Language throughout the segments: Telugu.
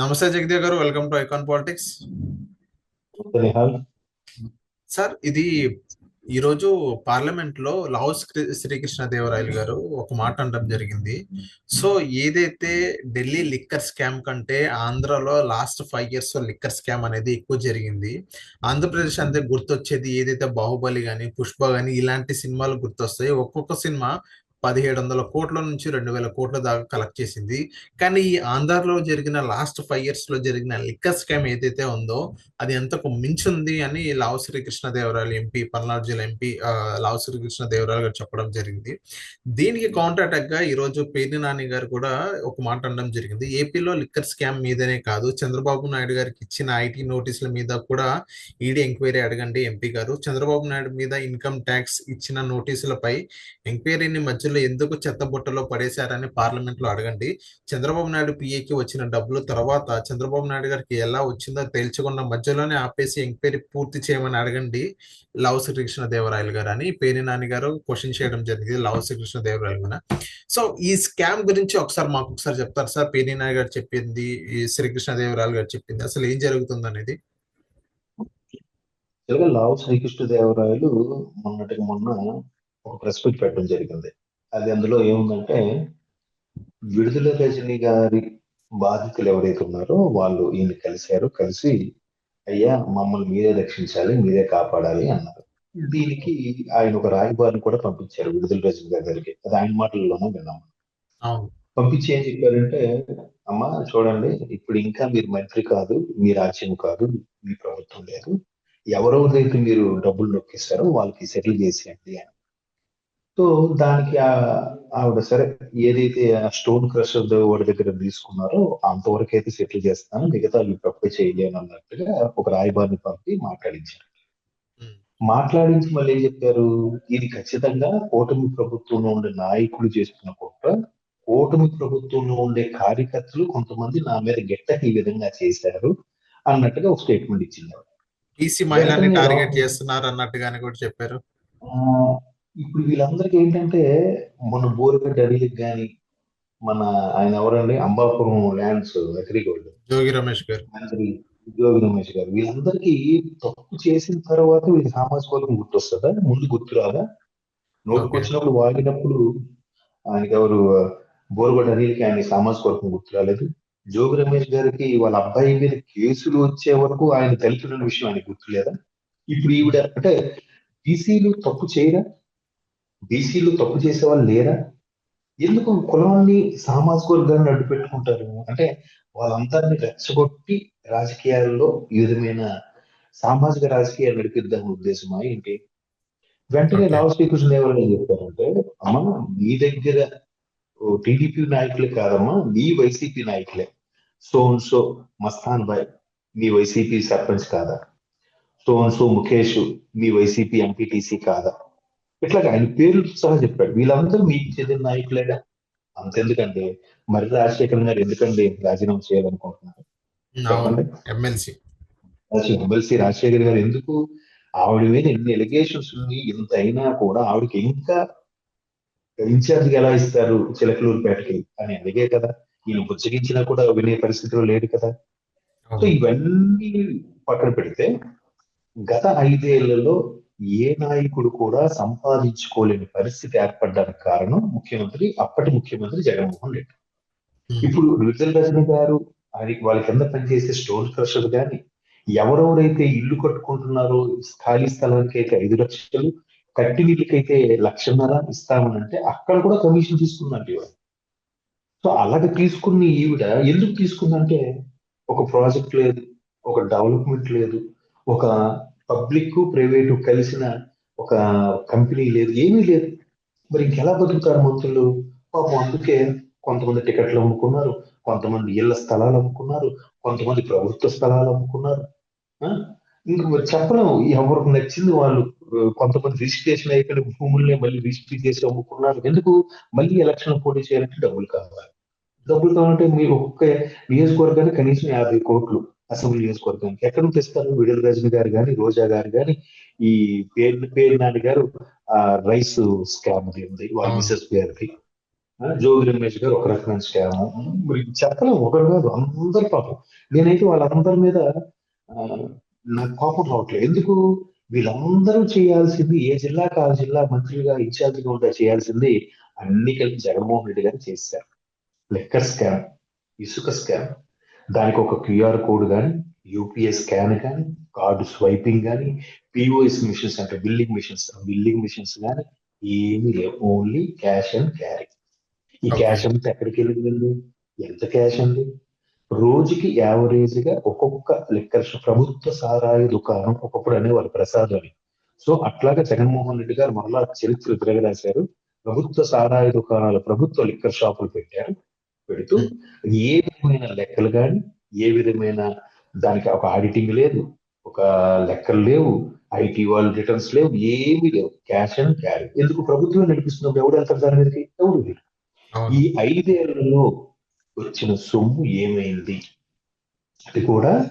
నమస్తే జగదేవ్ గారు welcome to icon politics. Sir ఇది ఈరోజు పార్లమెంట్లో లావుస్ శ్రీ- శ్రీకృష్ణదేవరాయలు గారు ఒక మాట అనడం జరిగింది. సో ఏదైతే ఢిల్లీ లిక్కర్ స్కామ్ కంటే ఆంధ్రాలో last five years liquor scam అనేది ఎక్కువ జరిగింది. ఆంధ్రప్రదేశ్ అంతే గుర్తొచ్చేది ఏదైతే బాహుబలి కానీ పుష్ప కానీ ఇలాంటి సినిమాలు గుర్తొస్తాయి. ఒక్కొక్క సినిమా పదిహేడు వందల కోట్ల నుంచి రెండు వేల కోట్ల దాకా కలెక్ట్ చేసింది. కానీ ఈ ఆంధ్రాలో జరిగిన లాస్ట్ ఫైవ్ ఇయర్స్లో జరిగిన లిక్కర్ స్కామ్ ఏదైతే ఉందో అది ఎంతకు మించింది అని లావు శ్రీకృష్ణదేవరాయలు ఎంపీ పల్నాడు జిల్లా ఎంపీ లావు శ్రీకృష్ణదేవరాయలు గారు చెప్పడం జరిగింది. దీనికి కౌంటర్ అటాక్గా ఈ రోజు పేర్ని నాని గారు కూడా ఒక మాట అనడం జరిగింది. ఏపీలో లిక్కర్ స్కామ్ మీదనే కాదు చంద్రబాబు నాయుడు గారికి ఇచ్చిన ఐటీ నోటీసుల మీద కూడా ఈడీ ఎంక్వైరీ అడగండి ఎంపీ గారు. చంద్రబాబు నాయుడు మీద ఇన్కమ్ ట్యాక్స్ ఇచ్చిన నోటీసులపై ఎంక్వైరీని ఖర్చులు ఎందుకు చెత్తబుట్టలో పడేశారని పార్లమెంట్లో అడగండి. చంద్రబాబు నాయుడు పిఏకి వచ్చిన డబ్బులు తర్వాత చంద్రబాబు నాయుడు గారికి ఎలా వచ్చిందో తేల్చుకున్న మధ్యలోనే ఆపేసి ఎంక్వైరీ పూర్తి చేయమని అడగండి. లావు శ్రీకృష్ణ దేవరాయలు గారు అని పేరు నాని గారు క్వశ్చన్ చేయడం జరిగింది. లావు శ్రీకృష్ణ దేవరాయలు గారు. సో ఈ స్కామ్ గురించి ఒకసారి మాకు ఒకసారి చెప్తారు సార్? పేరు నాని గారు చెప్పింది ఈ శ్రీకృష్ణ దేవరాయలు గారు చెప్పింది. అసలు ఏం జరుగుతుంది అనేది? తెలుగు లావు శ్రీకృష్ణదేవరాయలు మొన్నటికి మొన్న ఒక ప్రెస్ మీట్ పెట్టడం జరిగింది. అది అందులో ఏముందంటే విడుదల రజని గారి బాధితులు ఎవరైతే ఉన్నారో వాళ్ళు ఈయన కలిశారు కలిసి అయ్యా మమ్మల్ని మీరే రక్షించాలి మీరే కాపాడాలి అన్నారు. దీనికి ఆయన ఒక రాయబారిని కూడా పంపించారు విడుదల రజని గారి దగ్గరికి అది ఆయన మాటల్లోనే విన్నాం. పంపించి ఏం చెప్పారంటే అమ్మా చూడండి ఇప్పుడు ఇంకా మీరు మంత్రి కాదు మీ రాజ్యం కాదు మీ ప్రభుత్వం లేదు. ఎవరెవరైతే మీరు డబ్బులు నొక్కిస్తారో వాళ్ళకి సెటిల్ చేసేయండి అని. సో దానికి ఆ- ఆవిడ సరే ఏదైతే ఆ స్టోన్ క్రషర్ వాడి దగ్గర తీసుకున్నారో అంతవరకు అయితే సెటిల్ చేస్తాను మిగతా అప్పుడే చేయలేను అన్నట్టుగా ఒక రాయబారిని పంపి మాట్లాడించారు. మాట్లాడించి మళ్ళీ ఏం చెప్పారు? ఇది ఖచ్చితంగా కూటమి ప్రభుత్వంలో ఉండే నాయకులు చేస్తున్న కుట్ర. కూటమి ప్రభుత్వంలో ఉండే కార్యకర్తలు కొంతమంది నా మీద గెట్టకి ఈ విధంగా చేశారు అన్నట్టుగా ఒక స్టేట్మెంట్ ఇచ్చింది. మహిళని టార్గెట్ చేస్తున్నారు అన్నట్టుగానే కూడా చెప్పారు. ఇప్పుడు వీళ్ళందరికీ ఏంటంటే మన బోరుగడ్డ అడిగికి కానీ మన ఆయన ఎవరండి? అంబాపురం ల్యాండ్స్ అగ్రిగోల్డ్ జోగి రమేష్ గారు. ఉద్యోగి రమేష్ గారు. వీళ్ళందరికీ తప్పు చేసిన తర్వాత వీళ్ళకి సామాజిక వర్గం గుర్తొస్తుందా? ముందు గుర్తు రాదా? నోటికి వచ్చినప్పుడు వాగినప్పుడు ఆయనకి ఎవరు బోరుగడ్డ అనిల్కి ఆయన సామాజిక వర్గం గుర్తు రాలేదు. జోగి రమేష్ గారికి వాళ్ళ అబ్బాయి మీద కేసులు వచ్చే వరకు ఆయన దళితుల విషయం ఆయనకు గుర్తులేదా ఇప్పుడు ఈవిడ అంటే బీసీలు తప్పు చేయరా? బీసీలు తప్పు చేసే వాళ్ళు లేరా? ఎందుకు కులాన్ని సామాజిక వర్గాన్ని అడ్డు పెట్టుకుంటారు అంటే వాళ్ళందరినీ రెచ్చగొట్టి రాజకీయాల్లో ఈ విధమైన సామాజిక రాజకీయాలు నడిపిద్దాం ఉద్దేశమా ఏంటి? వెంటనే రావు శ్రీకృష్ణ దేవరాయలు ఏం చెప్పారంటే అమ్మా మీ దగ్గర టీడీపీ నాయకులే కాదమ్మా మీ వైసీపీ నాయకులే. సో సో మస్తాన్ బాయ్ మీ వైసీపీ సర్పంచ్ కాదా? సో సో ముఖేష్ మీ వైసీపీ ఎంపీటీసీ కాదా? ఇట్లాగా ఆయన పేర్లు సహా చెప్పాడు. వీళ్ళందరూ మీకు చెందిన నాయకులేగా అంతెందుకండి మరి రాజశేఖర్ గారు ఎందుకండి రాజీనామా చేయాలనుకుంటున్నారు? ఎమ్మెల్సీ ఎమ్మెల్సీ రాజశేఖర్ గారు ఎందుకు ఆవిడ మీద ఎన్ని ఎలిగేషన్స్ ఉన్నాయి ఇంత అయినా కూడా ఆవిడకి ఇంకా ఇన్ఛార్జ్ ఎలా ఇస్తారు చిలకలూరుపేటకి అని అడిగే కదా? ఈయన బుచ్చగించినా కూడా వినే పరిస్థితిలో లేడు కదా? సో ఇవన్నీ పక్కన పెడితే గత ఐదేళ్ళలో ఏ నాయకుడు కూడా సంపాదించుకోలేని పరిస్థితి ఏర్పడడానికి కారణం ముఖ్యమంత్రి అప్పటి ముఖ్యమంత్రి జగన్మోహన్ రెడ్డి. ఉమ్, ఇప్పుడు విడుదల రజని గారు అది వాళ్ళ కింద పనిచేసే స్టోన్ క్రషర్ కానీ ఎవరెవరైతే ఇల్లు కట్టుకుంటున్నారో ఖాళీ స్థలానికి అయితే ఐదు లక్షలు కట్టినీళ్ళకైతే లక్షన్నర ఇస్తామనంటే అక్కడ కూడా కమిషన్ తీసుకుందంటే ఈవిడ. సో అలాగే తీసుకున్న ఈవిడ ఎందుకు తీసుకుందంటే ఒక ప్రాజెక్ట్ లేదు ఒక డెవలప్మెంట్ లేదు ఒక పబ్లిక్ ప్రైవేటు కలిసిన ఒక కంపెనీ లేదు ఏమీ లేదు. మరి ఇంకెలా బతుకుతారు మంత్రులు పాపం అందుకే కొంతమంది టికెట్లు అమ్ముకున్నారు కొంతమంది ఇళ్ళ స్థలాలు అమ్ముకున్నారు కొంతమంది ప్రభుత్వ స్థలాలు అమ్ముకున్నారు. ఇంకా ఇంక మరి చెప్పలేము ఎవరికి నచ్చింది వాళ్ళు? కొంతమంది రిజిస్ట్రేషన్ అయిపోయిన భూముల్ని మళ్ళీ రిజిస్ట్రీ చేసి అమ్ముకున్నారు. ఎందుకు? మళ్ళీ ఎలక్షన్ పోటీ చేయాలంటే డబ్బులు కావాలి. డబ్బులు కావాలంటే మీరు ఒక్క నియోజకవర్గానికి కనీసం యాభై కోట్లు అసెంబ్లీ నియోజకవర్గానికి. ఎక్కడ నుంచి ఇస్తారు విడుదల రజని గారు కానీ రోజా గారు కానీ ఈ పేరు పేరు నాని గారు ఆ రైస్ స్కామ్ ఉంది. వాళ్ళ మిసెస్ ఆ, జోగి రమేష్ గారు ఒక రకమైన స్కామ్. చెప్పలేము ఒకరు కాదు అందరు పాపం. నేనైతే వాళ్ళందరి మీద నాకు కోపం రావట్లేదు. ఎందుకు? వీళ్ళందరూ చేయాల్సింది ఏ జిల్లాకు ఆ జిల్లా మంత్రిగా ఇన్ఛార్జిగా ఉంటే చేయాల్సింది అన్ని కలిపి జగన్మోహన్ రెడ్డి గారు చేశారు. లెక్కర్ స్కామ్ ఇసుక స్కామ్. దానికి ఒక క్యూఆర్ కోడ్ కానీ యూపీఐ స్కాన్ కానీ కార్డు స్వైపింగ్ కానీ పిఓఎస్ మిషన్స్ అంటే బిల్లింగ్ మిషన్స్ బిల్లింగ్ మిషన్స్ కానీ ఏమీ లేవు. Only cash and carry. ఈ. క్యాష్ అంతా ఎక్కడికి వెళ్ళిందండి? ఎంత క్యాష్ అండి? రోజుకి యావరేజ్గా ఒక్కొక్క లెక్కర్ ప్రభుత్వ సారాయి దుకాణం ఒకప్పుడు అనేవారు ప్రసాద్ అని సో అట్లాగా జగన్మోహన్ రెడ్డి గారు మరలా చరిత్ర తిరగరాశారు ప్రభుత్వ సారాయి దుకాణాలు ప్రభుత్వ లిక్కర్ షాపులు పెట్టారు. పెడుతూ ఏ విధమైన లెక్కలు కానీ ఏ విధమైన దానికి ఒక ఆడిటింగ్ లేదు ఒక లెక్కలు లేవు ఐటీ వాళ్ళు రిటర్న్స్ లేవు ఏమీ లేవు. క్యాష్ అండ్ క్యారీ ఎందుకు ప్రభుత్వం నడిపిస్తున్నప్పుడు ఎవడు వెళ్తారు దాని మీదకి. అవును. ఈ ఐదేళ్ళలో వచ్చిన సొమ్ము ఏమైంది? అది కూడా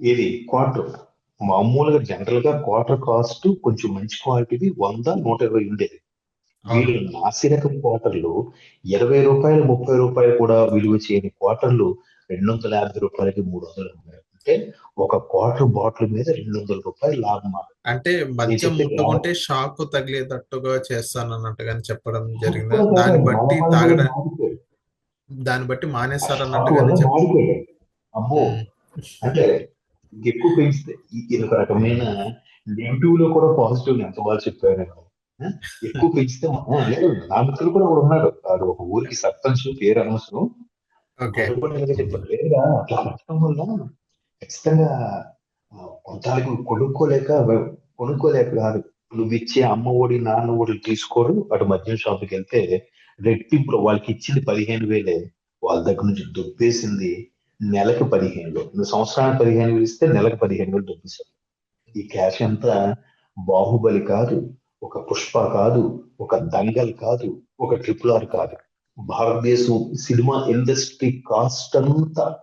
ఇది క్వార్టర్ మామూలుగా జనరల్గా క్వార్టర్ కాస్ట్ కొంచెం మంచి క్వాలిటీది వంద నూట ఇరవై ఉండేది. వీళ్ళు నాసిరకం క్వార్టర్లు ఇరవై రూపాయలు ముప్పై రూపాయలు కూడా విలువ చేయని క్వార్టర్లు రెండు వందల యాభై రూపాయలకి మూడు వందలు అంటే ఒక క్వార్టర్ బాటిల్ మీద రెండు వందల రూపాయలు లాభం అంటే మద్యం ముట్టుకుంటే షాక్ తగిలేటట్టుగా చేస్తాను అన్నట్టుగాని చెప్పడం జరిగింది? దాన్ని బట్టి. దాన్ని బట్టి మానేస్తారు అన్నట్టుగానే చెప్పారు మారిపోయాయి. అమ్మో! అంటే ఎక్కువ పెంచితే ఇది ఒక రకమైన నెగిటివ్లో కూడా పాజిటివ్ ఎంత బాగా చెప్పారు? ఎక్కువ పెంచితే లేదు నా మిత్రులు కూడా ఒకడు ఉన్నాడు వాడు ఒక ఊరికి సర్పంచ్ పేరు అనవసరం వాడు లేదా అట్లా పెట్టడం వల్ల ఖచ్చితంగా కొంతాలకు కొనుక్కోలేక కొనుక్కోలేక కాదు. నువ్వు ఇచ్చే అమ్మ ఒడి నాన్న ఒడి తీసుకోరు. అటు మద్యం షాప్కి వెళ్తే రెట్టింపులో వాళ్ళకి ఇచ్చింది పదిహేను వేలే. వాళ్ళ దగ్గర నుంచి దుబ్బేసింది నెలకు పదిహేను వేలు. సంవత్సరానికి పదిహేను వేలు ఇస్తే నెలకు పదిహేను వేలు దుబ్బేశారు. ఈ క్యాష్ అంతా బాహుబలి కాదు. ఒక పుష్ప కాదు ఒక దంగల్ కాదు ఒక ట్రిపుల్ ఆర్ కాదు. భారతదేశం సినిమా ఇండస్ట్రీ కాస్ట్ అంతా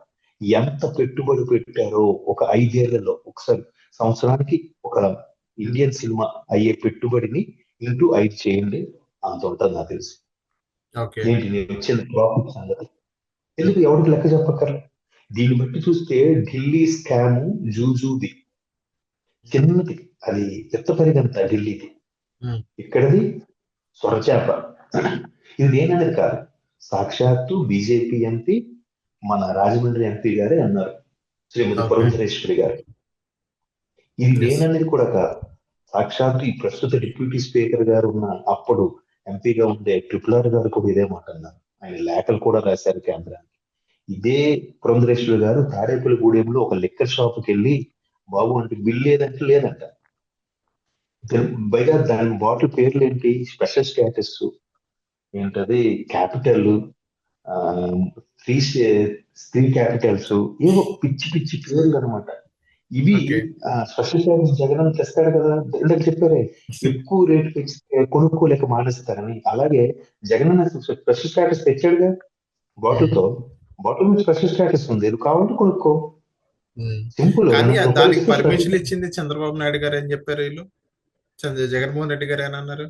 ఎంత పెట్టుబడి పెట్టారో ఒక ఐదేళ్ళలో ఒకసారి సంవత్సరానికి ఒక ఇండియన్ సినిమా అయ్యే పెట్టుబడిని ఇంటూ ఐదు చేయండి అంత ఉంటుంది నాకు తెలుసు. ఏంటి? నేను ప్రాఫిట్ సంగతి. ఎందుకు ఎవరికి లెక్క చెప్పక్కర్లే? దీన్ని బట్టి చూస్తే ఢిల్లీ స్కామ్ జూజూది. చిన్నది. అది ఎత్త పరిగంత ఢిల్లీది. ఇక్కడది సొరచేప ఇది నేననేది కాదు. సాక్షాత్తు బీజేపీ ఎంపీ మన రాజమండ్రి ఎంపీ గారే అన్నారు. శ్రీమతి. పురంధరేశ్వరి గారు. ఇది. నేననేది కూడా కాదు. సాక్షాత్తు ఈ ప్రస్తుత డిప్యూటీ స్పీకర్ గారు ఉన్న అప్పుడు ఎంపీగా ఉండే ట్రిపుల్ ఆర్ గారు కూడా ఇదే మాట అన్నారు. ఆయన లేఖలు కూడా రాశారు కేంద్రానికి. ఇదే పురంధరేశ్వరి గారు తాడేపల్లిగూడెంలో ఒక లిక్కర్ షాప్కి వెళ్ళి బాబు అంటే బిల్ లేదంటే లేదంట. పైగా దాని బాటిల్ పేర్లు ఏంటి స్పెషల్ స్టేటస్ ఏంటది క్యాపిటల్ త్రీ త్రీ క్యాపిటల్స్ ఏవో పిచ్చి పిచ్చి పేర్లు అనమాట ఇవి. స్పెషల్ స్టేటస్ జగన్ తెస్తాడు కదా? ఇందాక చెప్పారే ఎక్కువ రేటు పెంచితే కొనుక్కోలేక మానేస్తారని. అలాగే జగన్ స్పెషల్ స్టేటస్ తెచ్చాడుగా? బాటిల్తో. బాటిల్ మీద స్పెషల్ స్టేటస్ ఉంది. ఇది కావాలంటే కొనుక్కో. సింపుల్ దానికి పర్మిషన్ ఇచ్చింది చంద్రబాబు నాయుడు గారు ఏం చెప్పారు వీళ్ళు. జగన్మోహన్ రెడ్డి గారు ఏమన్నారు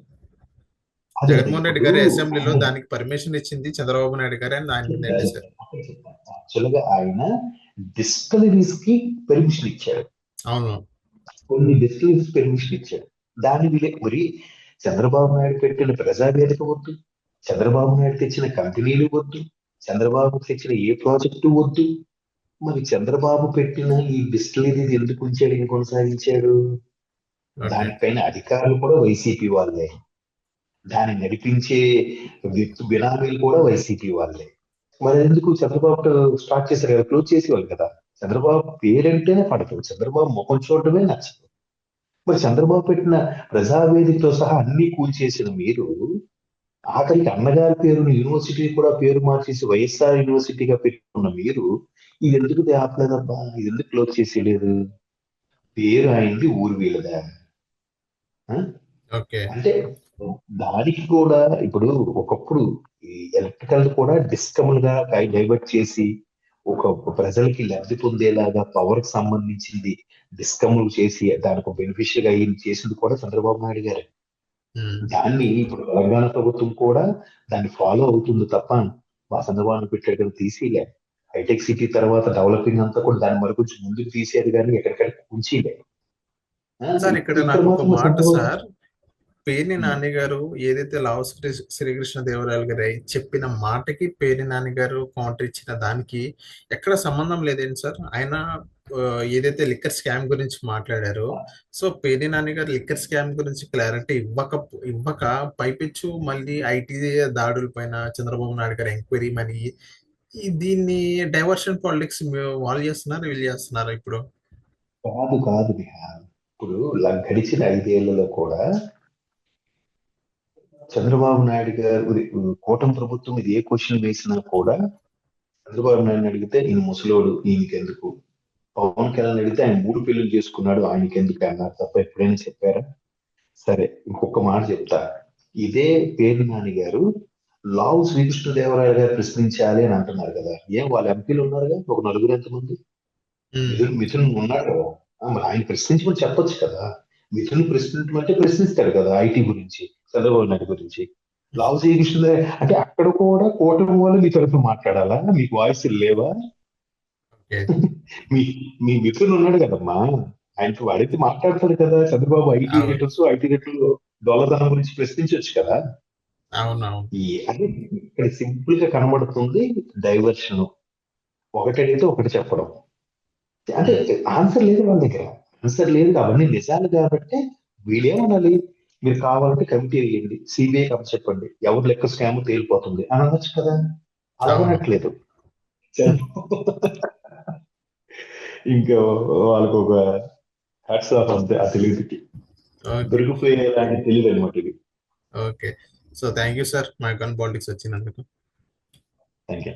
జగన్మోహన్ రెడ్డి గారు అసెంబ్లీలో దానికి పర్మిషన్ ఇచ్చింది చంద్రబాబు నాయుడు గారు అని ఆయన నెట్టేశారు యాక్చువల్గా ఆయన డిస్టిలరీస్కి పర్మిషన్ ఇచ్చాడు అవును. కొన్ని డిస్టిలరీస్ పర్మిషన్ ఇచ్చాడు దాని విలే మరి చంద్రబాబు నాయుడు పెట్టిన ప్రజావేదిక వద్దు చంద్రబాబు నాయుడు తెచ్చిన కంపెనీలు వద్దు చంద్రబాబు తెచ్చిన ఏ ప్రాజెక్టు వద్దు. మరి చంద్రబాబు పెట్టిన ఈ డిస్టిలరీ ఎందుకు ఉంచాడు ఈయన కొనసాగించాడు? ఓకే దానిపైన అధికారులు కూడా వైసీపీ వాళ్ళే. దాన్ని నడిపించే వ్యక్తి బినామీలు కూడా వైసీపీ వాళ్ళే. మరి ఎందుకు చంద్రబాబు స్టార్ట్ చేశారు కదా? క్లోజ్ చేసేవాళ్ళు కదా. చంద్రబాబు పేరంటేనే పడదు చంద్రబాబు ముఖం చూడటమే నచ్చదు. మరి చంద్రబాబు పెట్టిన ప్రజావేదికతో సహా అన్ని కూల్చేసిన మీరు ఆఖరికి అన్నగారి పేరును యూనివర్సిటీ కూడా పేరు మార్చేసి వైఎస్ఆర్ యూనివర్సిటీగా పెట్టుకున్న మీరు ఇది ఎందుకు ఆపలేదబ్బా? ఇది ఎందుకు క్లోజ్ చేసేయలేదు? పేరు అయింది ఊరు వీళ్ళదా. అంటే దానికి కూడా ఇప్పుడు ఒకప్పుడు ఈ ఎలక్ట్రికల్ కూడా డిస్కముల్గా డైవర్ట్ చేసి ఒక ప్రజలకి లబ్ధి పొందేలాగా పవర్కి సంబంధించింది డిస్కములు చేసి దానికి బెనిఫిషియల్గా అయ్యి చేసింది కూడా చంద్రబాబు నాయుడు గారు. దాన్ని ఇప్పుడు తెలంగాణ ప్రభుత్వం కూడా దాన్ని ఫాలో అవుతుంది తప్ప మా చంద్రబాబు పెట్టాడు తీసిలే హైటెక్ సిటీ తర్వాత డెవలపింగ్ అంతా కూడా దాని మరి కొంచెం ముందుకు తీసేది కానీ ఎక్కడికక్కడ ఉంచిలే. సార్ ఇక్కడ నాకు ఒక మాట సార్. పేర్ని నాని గారు ఏదైతే లావు శ్రీ శ్రీకృష్ణ దేవరాయలు గారు చెప్పిన మాటకి పేర్ని నాని గారు కౌంటర్ ఇచ్చిన దానికి ఎక్కడ సంబంధం లేదేంటి సార్? ఆయన ఏదైతే లిక్కర్ స్కామ్ గురించి మాట్లాడారో సో పేర్ని నాని గారు లిక్కర్ స్కామ్ గురించి క్లారిటీ ఇవ్వక ఇవ్వక పైపెచ్చు మళ్ళీ ఐటీ దాడుల పైన చంద్రబాబు నాయుడు గారు ఎంక్వైరీ మరి దీన్ని డైవర్షన్ పాలిటిక్స్ వాళ్ళు చేస్తున్నారు వీళ్ళు చేస్తున్నారు ఇప్పుడు? కాదు కాదు ఇప్పుడు గడిచిన ఐదేళ్ళలో కూడా చంద్రబాబు నాయుడు గారు కూటమి ప్రభుత్వం ఇది ఏ క్వశ్చన్ వేసినా కూడా చంద్రబాబు నాయుడు అడిగితే ఈయన ముసలోడు ఈయనకెందుకు? పవన్ కళ్యాణ్ అడిగితే ఆయన మూడు పెళ్ళిళ్ళు చేసుకున్నాడు ఆయనకెందుకు? అన్నారు తప్ప ఎప్పుడైనా చెప్పారా? సరే ఇంకొక మాట చెప్తా. ఇదే పేరు నాని గారు లావు శ్రీకృష్ణదేవరాయ గారు ప్రశ్నించాలి అని అంటున్నారు కదా. ఏం వాళ్ళ ఎంపీలు ఉన్నారుగా? ఒక నలుగురు ఎంతమంది? మిథున్ ఉన్నాడు కదా? మరి ఆయన ప్రశ్నించమని చెప్పొచ్చు కదా. మిథున్ ప్రశ్నించమంటే ప్రశ్నిస్తాడు కదా ఐటీ గురించి చంద్రబాబు నాయుడు గురించి. లావు శ్రీకృష్ణ అంటే అక్కడ కూడా కూటమి వాళ్ళు మీ తరఫున మాట్లాడాలా? మీకు వాయిస్ లేవా? మీ మీ మిథున్ ఉన్నాడు కదమ్మా. ఆయనతో అడిగితే మాట్లాడతాడు కదా. చంద్రబాబు ఐటీ రేటర్స్ ఐటీ రేట్లు డొల్లదనం గురించి ప్రశ్నించవచ్చు కదా. అంటే ఇక్కడ సింపుల్గా కనబడుతుంది డైవర్షన్. ఒకటి అడిగితే ఒకటి చెప్పడం. అంటే ఆన్సర్ లేదు వాళ్ళ దగ్గర. ఆన్సర్ లేదు అవన్నీ నిజాలు కాబట్టి వీళ్ళేమనాలి మీరు కావాలంటే కమిటీ వేయండి. సిబిఐ కప్ప చెప్పండి. ఎవరు లెక్క స్కామ్ తేలిపోతుంది అని అనొచ్చు కదా. అలా అవును. అనట్లేదు. ఇంకా వాళ్ళకు ఒక హ్యాట్స్ ఆఫ్ అంతే ఆ తెలివికి. ఓకే దొరికిపోయేలాంటి తెలియదు అనమాట ఇది. Okay so thank you sir my gun politics వచ్చినందుకు. Thank you